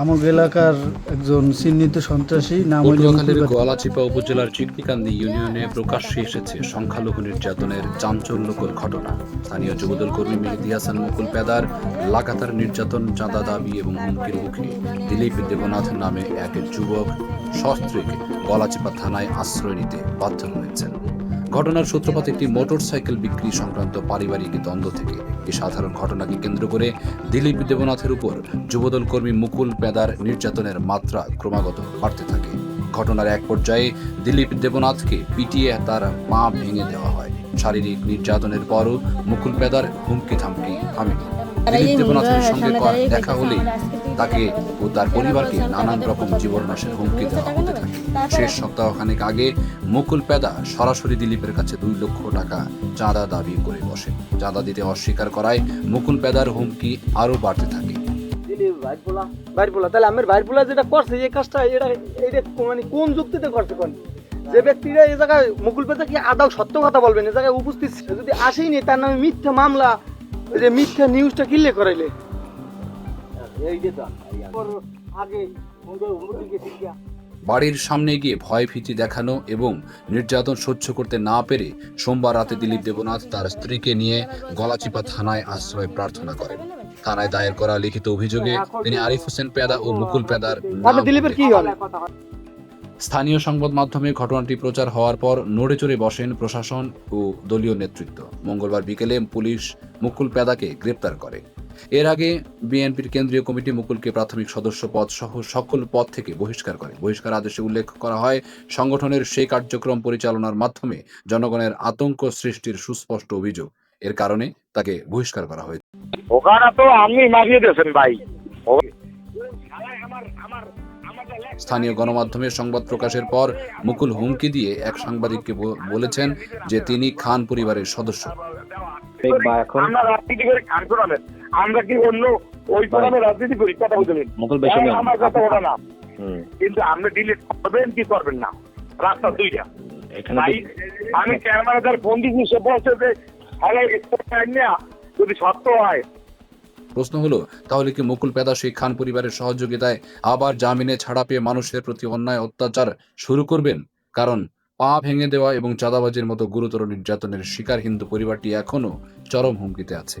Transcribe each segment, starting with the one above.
আমগ এলাকার একজন চিহ্নিত সন্ত্রাসী নাম পটুয়াখালীর গলাচিপা উপজেলার চিকনিকান্দি ইউনিয়নে প্রকাশ্যে এসেছে সংখ্যালঘু নির্যাতনের চাঞ্চল্যকর ঘটনা। স্থানীয় যুবদল কর্মী মেহেদি হাসান মুকুল পেদার লাগাতার নির্যাতন চাঁদা দাবি এবং হুমকির মুখে দিলীপ দেবনাথ নামে এক যুবক সস্ত্রীক গলাচিপা থানায় আশ্রয় নিতে বাধ্য হয়েছেন। ঘটনার সূত্রপাত একটি মোটরসাইকেল বিক্রি সংক্রান্ত পারিবারিক দ্বন্দ্ব থেকে। এই সাধারণ ঘটনাকে কেন্দ্র করে দিলীপ দেবনাথের উপর যুবদল কর্মী মুকুল পেদার নির্যাতনের মাত্রা ক্রমাগত বাড়তে থাকে। ঘটনার এক পর্যায়ে দিলীপ দেবনাথকে পিটিয়ে তার পা ভেঙে দেওয়া হয়। শারীরিক নির্যাতনের পরও মুকুল পেদার হুমকি থামকি থামেনি দিলীপ দেবনাথের সঙ্গে দেখা হলেই তাকে ও তার পরিবারকে নানান রকম জীবন নাশের হুমকি দেওয়া হতে থাকে। শেষ সপ্তাহখানেক আগে মুকুল পেদা সরাসরি দিলীপের কাছে দুই লক্ষ টাকা চাঁদা দাবি করে বসে। চাঁদা দিতে অস্বীকার করায় মুকুল পেদার হুমকি আরও বাড়তে থাকে। তাহলে আমার বলা যেটা করছে, এই কাজটা, এটা এটা মানে কোন যুক্তিতে করছে কোন? যে ব্যক্তিরা এই জায়গায় মুকুল পেতে কি আদাও সত্য কথা বলবেন এই জায়গায় উপস্থিত ছিল। যদি আসেই নি, তার নামে মিথ্যা মামলা যে মিথ্যা নিউজটা কিনলে করাইলে। বাড়ির সামনে গিয়ে ভয় ভীতি দেখানো এবং নির্যাতন সহ্য করতে না পেরে সোমবার রাতে দিলীপ দেবনাথ তার স্ত্রীকে নিয়ে গলাচিপা থানায় আশ্রয় প্রার্থনা করেন। থানায় দায়ের করা লিখিত অভিযোগে তিনি আরিফ হোসেন পেদা ও মুকুল পেদার দিলীপের কি উল্লেখ স্থানীয় সংবাদ মাধ্যমে ঘটনাটি প্রচার হওয়ার পর নড়ে চড়ে বসেন প্রশাসন ও দলীয় নেতৃত্ব। মঙ্গলবার বিকেলে পুলিশ মুকুল পেদাকে গ্রেপ্তার করে। এর আগে বিএনপির কেন্দ্রীয় কমিটি মুকুলকে প্রাথমিক সদস্য পদ সহ সকল পদ থেকে বহিষ্কার করে। বহিষ্কার আদেশে উল্লেখ করা হয় সংগঠনের সেই কার্যক্রম পরিচালনার মাধ্যমে জনগণের আতঙ্ক সৃষ্টির সুস্পষ্ট অভিযোগ। এর কারণে তাকে বহিষ্কার করা হয়েছে। ওখানে তো আপনি মারিয়ে দিয়েছেন ভাই। স্থানীয় গণমাধ্যমে সংবাদ প্রকাশের পর মুকুল হুমকি দিয়ে এক সাংবাদিককে বলেছেন যে তিনি খান পরিবারের সদস্য। এখন আমরা কি অন্য ওই প্রোগ্রামে রাজনীতি করি? কথা বুঝলেন শুনুন আমার কথা ওটা না। কিন্তু আপনি ডিলিট করবেন কি করবেন না? রাস্তা দুইটা। এখানে ভাই তো- ফোন দিচ্ছি সে বলছে যে হ্যালো যদি সত্য হয় প্রশ্ন হলো তাহলে কি মুকুল পেদা সেই খান পরিবারের সহযোগিতায় আবার জামিনে ছাড়া পেয়ে মানুষের প্রতি অন্যায় অত্যাচার শুরু করবেন? কারণ পা ভেঙে দেওয়া এবং চাঁদাবাজির মতো গুরুতর নির্যাতনের শিকার হিন্দু পরিবারটি এখনও চরম হুমকিতে আছে।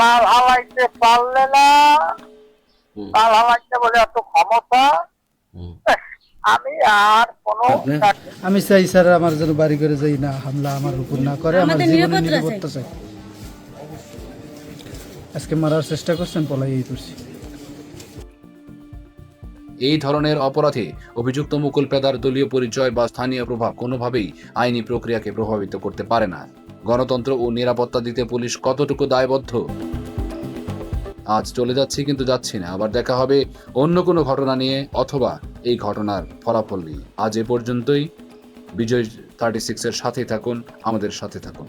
পাল হালাইতে পারলে না পাল হালাইতে বলে এত ক্ষমতা। আমি আর কোনো আমি চাই স্যার আমার যেন বাড়ি করে যাই না হামলা আমার উপর না করে আমার আমাদের জীবনের নিরাপত্তা চাই। আজকে মারার চেষ্টা করছেন পলাই করছি এই ধরনের অপরাধে অভিযুক্ত মুকুল পেদার দলীয় পরিচয় বা স্থানীয় প্রভাব কোনোভাবেই আইনি প্রক্রিয়াকে প্রভাবিত করতে পারে না। গণতন্ত্র ও নিরাপত্তা দিতে পুলিশ কতটুকু দায়বদ্ধ? আজ চলে যাচ্ছি কিন্তু যাচ্ছি না। আবার দেখা হবে অন্য কোনো ঘটনা নিয়ে অথবা এই ঘটনার ফলাফল নিয়ে। আজ এ পর্যন্তই। বিজয় থার্টি সিক্সের সাথেই থাকুন, আমাদের সাথে থাকুন।